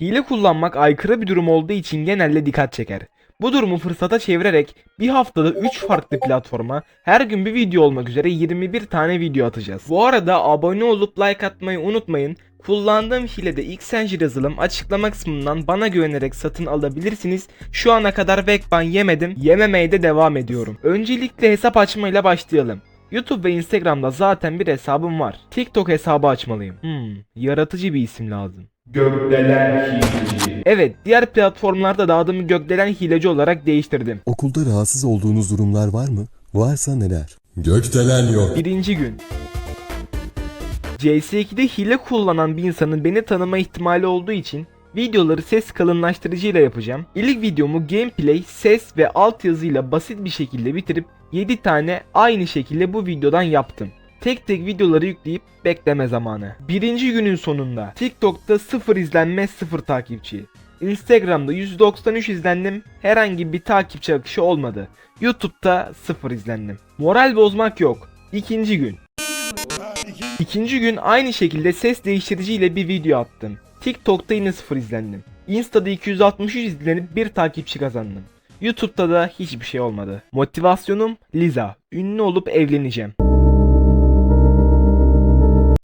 Hile kullanmak aykırı bir durum olduğu için genelde dikkat çeker. Bu durumu fırsata çevirerek bir haftada 3 farklı platforma her gün bir video olmak üzere 21 tane video atacağız. Bu arada abone olup like atmayı unutmayın. Kullandığım hilede Xengine yazılım açıklama kısmından bana güvenerek satın alabilirsiniz. Şu ana kadar Vekban yemedim, yememeye de devam ediyorum. Öncelikle hesap açmayla başlayalım. YouTube ve Instagram'da zaten bir hesabım var. TikTok hesabı açmalıyım. Hmm, yaratıcı bir isim lazım. Gökdelen hileci. Evet, diğer platformlarda da adımı Gökdelen Hileci olarak değiştirdim. Okulda rahatsız olduğunuz durumlar var mı? Varsa neler? Gökdelen yok. Birinci gün. CS2'de hile kullanan bir insanın beni tanıma ihtimali olduğu için videoları ses kalınlaştırıcıyla yapacağım. İlk videomu gameplay, ses ve altyazıyla basit bir şekilde bitirip 7 tane aynı şekilde bu videodan yaptım. Tek tek videoları yükleyip bekleme zamanı. Birinci günün sonunda TikTok'ta 0 izlenme 0 takipçi. Instagram'da 193 izlendim. Herhangi bir takipçi akışı olmadı. YouTube'da 0 izlendim. Moral bozmak yok. İkinci gün. İkinci gün aynı şekilde ses değiştiriciyle bir video attım. TikTok'ta yine 0 izlendim. Insta'da 263 izlenip bir takipçi kazandım. YouTube'da da hiçbir şey olmadı. Motivasyonum Liza. Ünlü olup evleneceğim.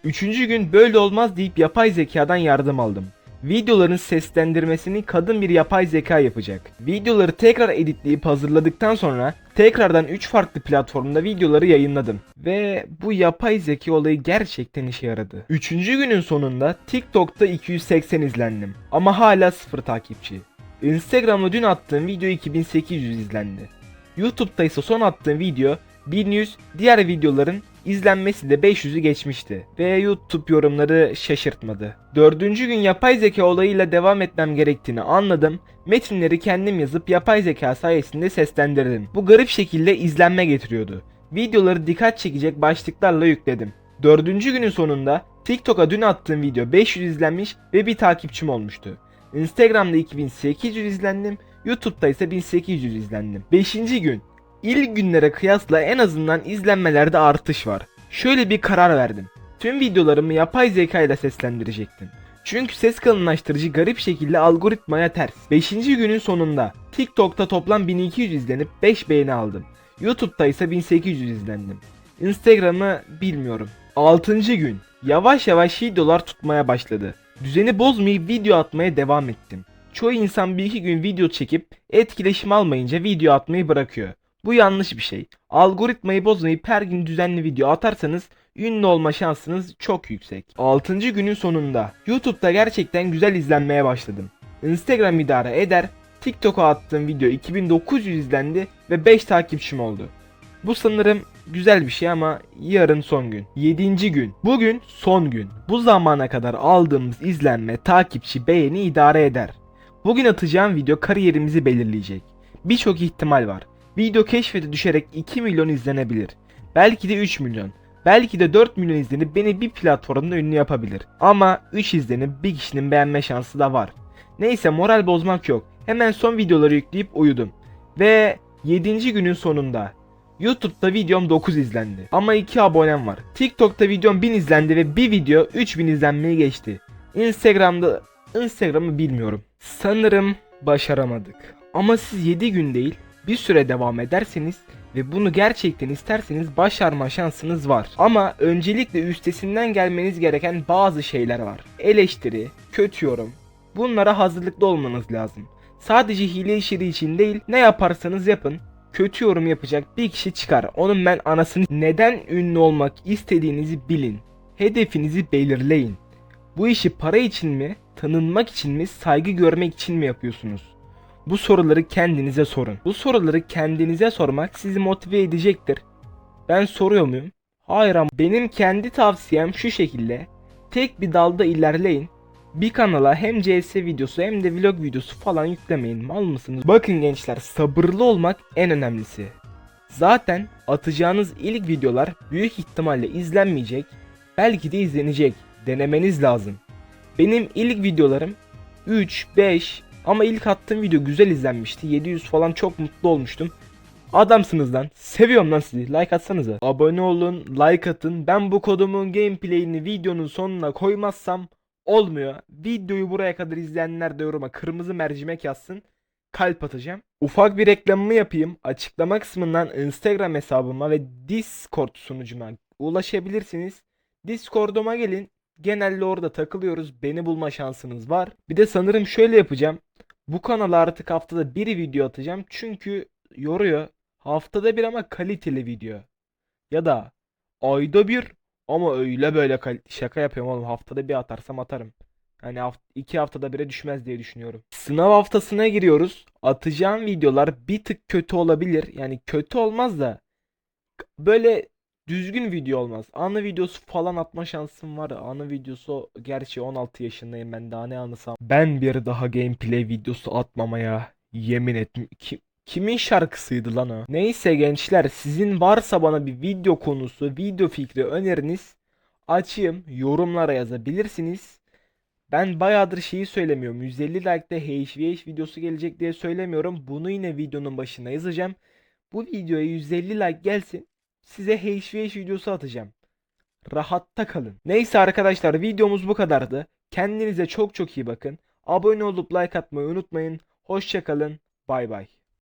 Üçüncü gün böyle olmaz deyip yapay zekadan yardım aldım. Videoların seslendirmesini kadın bir yapay zeka yapacak. Videoları tekrar editleyip hazırladıktan sonra tekrardan 3 farklı platformda videoları yayınladım. Ve bu yapay zeka olayı gerçekten işe yaradı. Üçüncü günün sonunda TikTok'ta 280 izlendim. Ama hala 0 takipçi. Instagram'da dün attığım video 2800 izlendi. YouTube'da ise son attığım video 1100, diğer videoların izlenmesi de 500'ü geçmişti ve YouTube yorumları şaşırtmadı. Dördüncü gün yapay zeka olayıyla devam etmem gerektiğini anladım. Metinleri kendim yazıp yapay zeka sayesinde seslendirdim. Bu garip şekilde izlenme getiriyordu. Videoları dikkat çekecek başlıklarla yükledim. Dördüncü günün sonunda TikTok'a dün attığım video 500 izlenmiş ve bir takipçim olmuştu. Instagram'da 2800 izlendim, YouTube'da ise 1800 izlendim. Beşinci gün İlk günlere kıyasla en azından izlenmelerde artış var. Şöyle bir karar verdim. Tüm videolarımı yapay zeka ile seslendirecektim. Çünkü ses kalınlaştırıcı garip şekilde algoritmaya ters. 5. günün sonunda TikTok'ta toplam 1200 izlenip 5 beğeni aldım. YouTube'da ise 1800 izlendim. Instagram'ı bilmiyorum. 6. gün yavaş yavaş videolar tutmaya başladı. Düzeni bozmayıp video atmaya devam ettim. Çoğu insan bir iki gün video çekip etkileşim almayınca video atmayı bırakıyor. Bu yanlış bir şey. Algoritmayı bozmayıp her gün düzenli video atarsanız ünlü olma şansınız çok yüksek. 6. günün sonunda YouTube'da gerçekten güzel izlenmeye başladım. Instagram idare eder, TikTok'a attığım video 2900 izlendi ve 5 takipçim oldu. Bu sanırım güzel bir şey ama yarın son gün. 7. gün. Bugün son gün. Bu zamana kadar aldığımız izlenme, takipçi, beğeni idare eder. Bugün atacağım video kariyerimizi belirleyecek. Birçok ihtimal var. Video keşfete düşerek 2 milyon izlenebilir. Belki de 3 milyon. Belki de 4 milyon izlenip beni bir platformda ünlü yapabilir. Ama 3 izlenip bir kişinin beğenme şansı da var. Neyse moral bozmak yok. Hemen son videoları yükleyip uyudum. Ve 7. günün sonunda YouTube'da videom 9 izlendi. Ama 2 abonem var. TikTok'ta videom 1000 izlendi ve bir video 3000 izlenmeyi geçti. Instagram'da Instagram'ı bilmiyorum. Sanırım başaramadık. Ama siz 7 gün değil bir süre devam ederseniz ve bunu gerçekten isterseniz başarma şansınız var. Ama öncelikle üstesinden gelmeniz gereken bazı şeyler var. Eleştiri, kötü yorum. Bunlara hazırlıklı olmanız lazım. Sadece hile işleri için değil, ne yaparsanız yapın. Kötü yorum yapacak bir kişi çıkar. Onun ben anasını neden ünlü olmak istediğinizi bilin. Hedefinizi belirleyin. Bu işi para için mi, tanınmak için mi, saygı görmek için mi yapıyorsunuz? Bu soruları kendinize sorun. Bu soruları kendinize sormak sizi motive edecektir. Ben soruyor muyum? Hayır ama benim kendi tavsiyem şu şekilde. Tek bir dalda ilerleyin. Bir kanala hem CS videosu hem de vlog videosu falan yüklemeyin. Mal mısınız? Bakın gençler sabırlı olmak en önemlisi. Zaten atacağınız ilk videolar büyük ihtimalle izlenmeyecek. Belki de izlenecek. Denemeniz lazım. Benim ilk videolarım 3, 5, ama ilk attığım video güzel izlenmişti. 700 falan çok mutlu olmuştum. Adamsınız lan. Seviyorum lan sizi. Like atsanıza. Abone olun, like atın. Ben bu kodumun gameplay'ini videonun sonuna koymazsam olmuyor. Videoyu buraya kadar izleyenler de yoruma kırmızı mercimek yazsın. Kalp atacağım. Ufak bir reklamımı yapayım. Açıklama kısmından Instagram hesabıma ve Discord sunucuma ulaşabilirsiniz. Discord'uma gelin. Genelde orada takılıyoruz. Beni bulma şansınız var. Bir de sanırım şöyle yapacağım. Bu kanala artık haftada bir video atacağım. Çünkü yoruyor. Haftada bir ama kaliteli video. Ya da ayda bir ama öyle böyle şaka yapıyorum oğlum. Haftada bir atarsam atarım. Hani haft- iki haftada bire düşmez diye düşünüyorum. Sınav haftasına giriyoruz. Atacağım videolar bir tık kötü olabilir. Yani kötü olmaz da böyle düzgün video olmaz. Anı videosu falan atma şansım var. Anı videosu gerçi 16 yaşındayım ben daha ne anısam. Ben bir daha gameplay videosu atmamaya yemin ettim. Kim, kimin şarkısıydı lan o? Neyse gençler sizin varsa bana bir video konusu, video fikri öneriniz açayım yorumlara yazabilirsiniz. Ben bayağıdır şeyi söylemiyorum. 150 like'da HVH videosu gelecek diye söylemiyorum. Bunu yine videonun başına yazacağım. Bu videoya 150 like gelsin. Size HVH videosu atacağım. Rahatta kalın. Neyse arkadaşlar videomuz bu kadardı. Kendinize çok çok iyi bakın. Abone olup like atmayı unutmayın. Hoşçakalın. Bay bay.